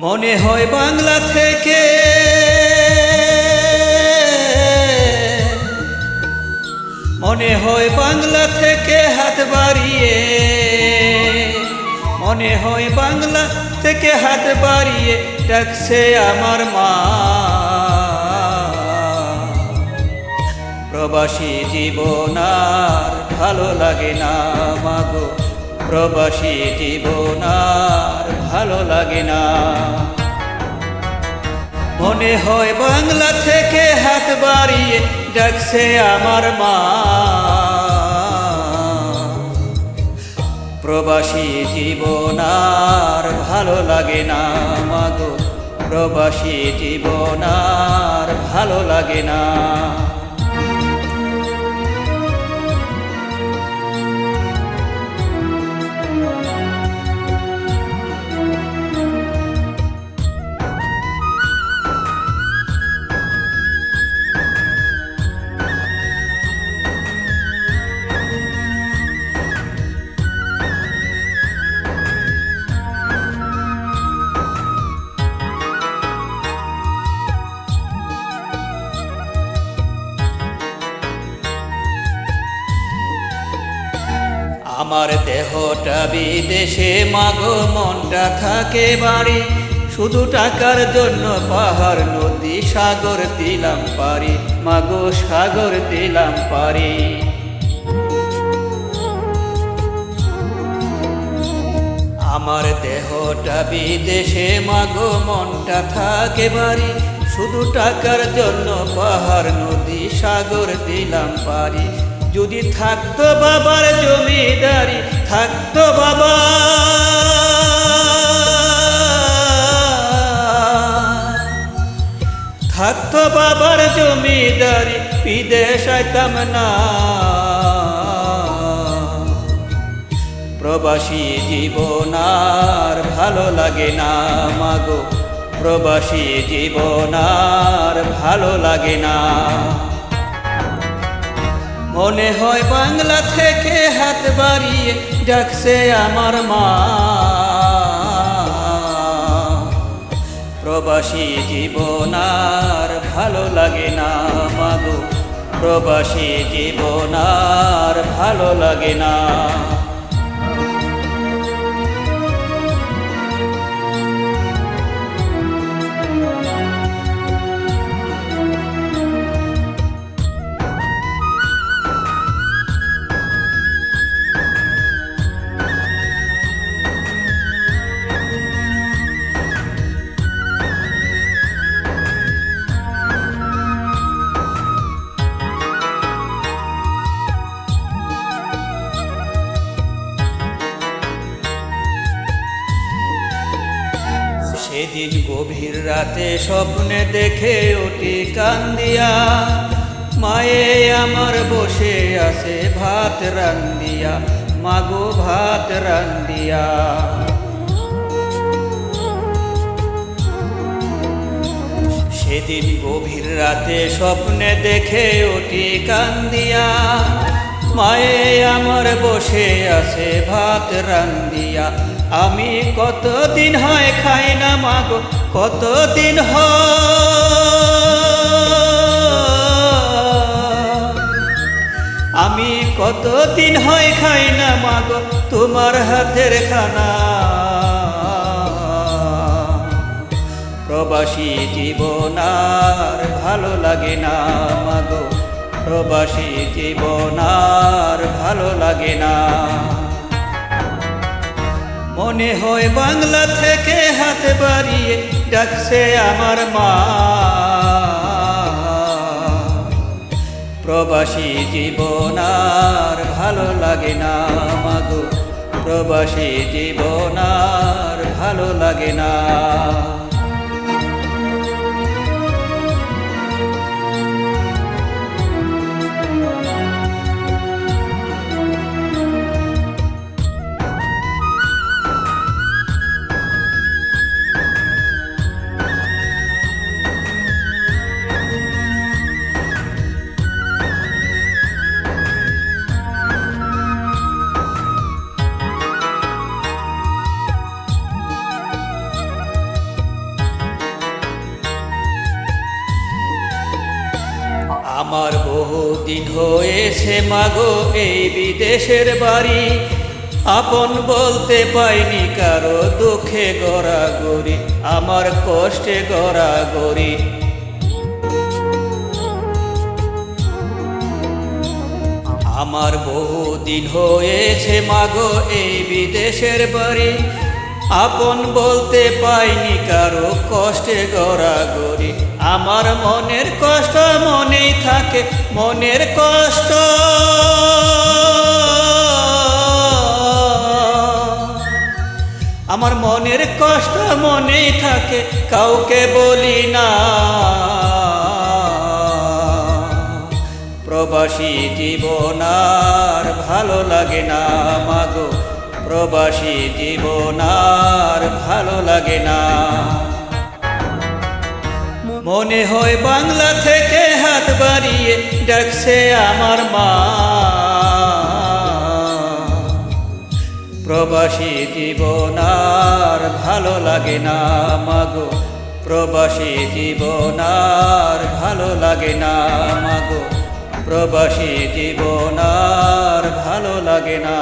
মনে হয় বাংলা থেকে। মনে হয় বাংলা থেকে হাত বাড়িয়ে। মনে হয় বাংলা থেকে হাত বাড়িয়ে ডাকছে আমার মা। প্রবাসী জীবন আর ভালো লাগে না মাগো। প্রবাসী জীবন আর ভালো লাগে না। মনে হয় বাংলা থেকে হাত বাড়িয়ে ডাকছে আমার মা। প্রবাসী জীবন আর ভালো লাগে না মাগো প্রবাসী জীবন আর ভালো লাগে না। আমার দেহটা বিদেশে, মাগো, মনটা থাকে বাড়ি। শুধু টাকার জন্য পাহাড়, নদী, সাগর দিলাম পারি। মাগো, সাগর দিলাম পারি। আমার দেহটা বিদেশে, মাগো, মনটা থাকে বাড়ি। শুধু টাকার জন্য পাহাড়, নদী, সাগর দিলাম পারি। যদি থাকতো বাবার জমিদারি থাকতো বাবা। থাকতো বাবার জমিদারি, বিদেশ আইতাম না। প্রবাসী জীবন আর ভালো লাগে না মাগো। প্রবাসী জীবন আর ভালো লাগে না। মনে হয় বাংলা থেকে হাত বাড়িয়ে ডাকছে আমার মা। প্রবাসী জীবনার ভালো লাগে না মাগো। প্রবাসী জীবন আর ভালো লাগে না। সেদিন গভীর রাতে স্বপ্নে দেখে ওটি কান্দিয়া, মায়ে আমার বসে আছে ভাত রান্দিয়া মাগো ভাত রান্দিয়া সেদিন গভীর রাতে স্বপ্নে দেখে ওটি কান্দিয়া, মায়ে আমার বসে আছে ভাত রান্দিয়া আমি কতদিন হয় খাই না মাগো, কতদিন আমি কতদিন হয় খাই না মাগো, তোমার হাতের খানা। প্রবাসী জীবন আর ভালো লাগে না মাগো, প্রবাসী জীবন আর ভালো লাগে না। মনে হয় বাংলা থেকে হাতে বাড়িয়ে ডাকছে আমার মা। প্রবাসী জীবন আর ভালো লাগে না মাগো। প্রবাসী জীবন আর ভালো লাগে না। আমার বহুদিন হয়েছে মাগো এই বিদেশের বাড়ি। আপন বলতে পাইনি কারও দুঃখে গড়াগড়ি আমার কষ্টে গড়াগড়ি আমার বহুদিন হয়েছে মাগো এই বিদেশের বাড়ি। আপন বলতে পাইনি কারও কষ্টে গড়াগড়ি। আমার মনের কষ্ট মনেই থাকে, মনের কষ্ট। আমার মনের কষ্ট মনেই থাকে, কাউকে বলি না। প্রবাসী জীবন আর ভালো লাগে না মাগো। প্রবাসী জীবন আর ভালো লাগে না। মনে হয় বাংলা থেকে হাত বাড়িয়ে ডাকছে আমার মা। প্রবাসী জীবন আর ভালো লাগে না মাগো প্রবাসী জীবন আর ভালো লাগে না মাগো প্রবাসী জীবন আর ভালো লাগে না।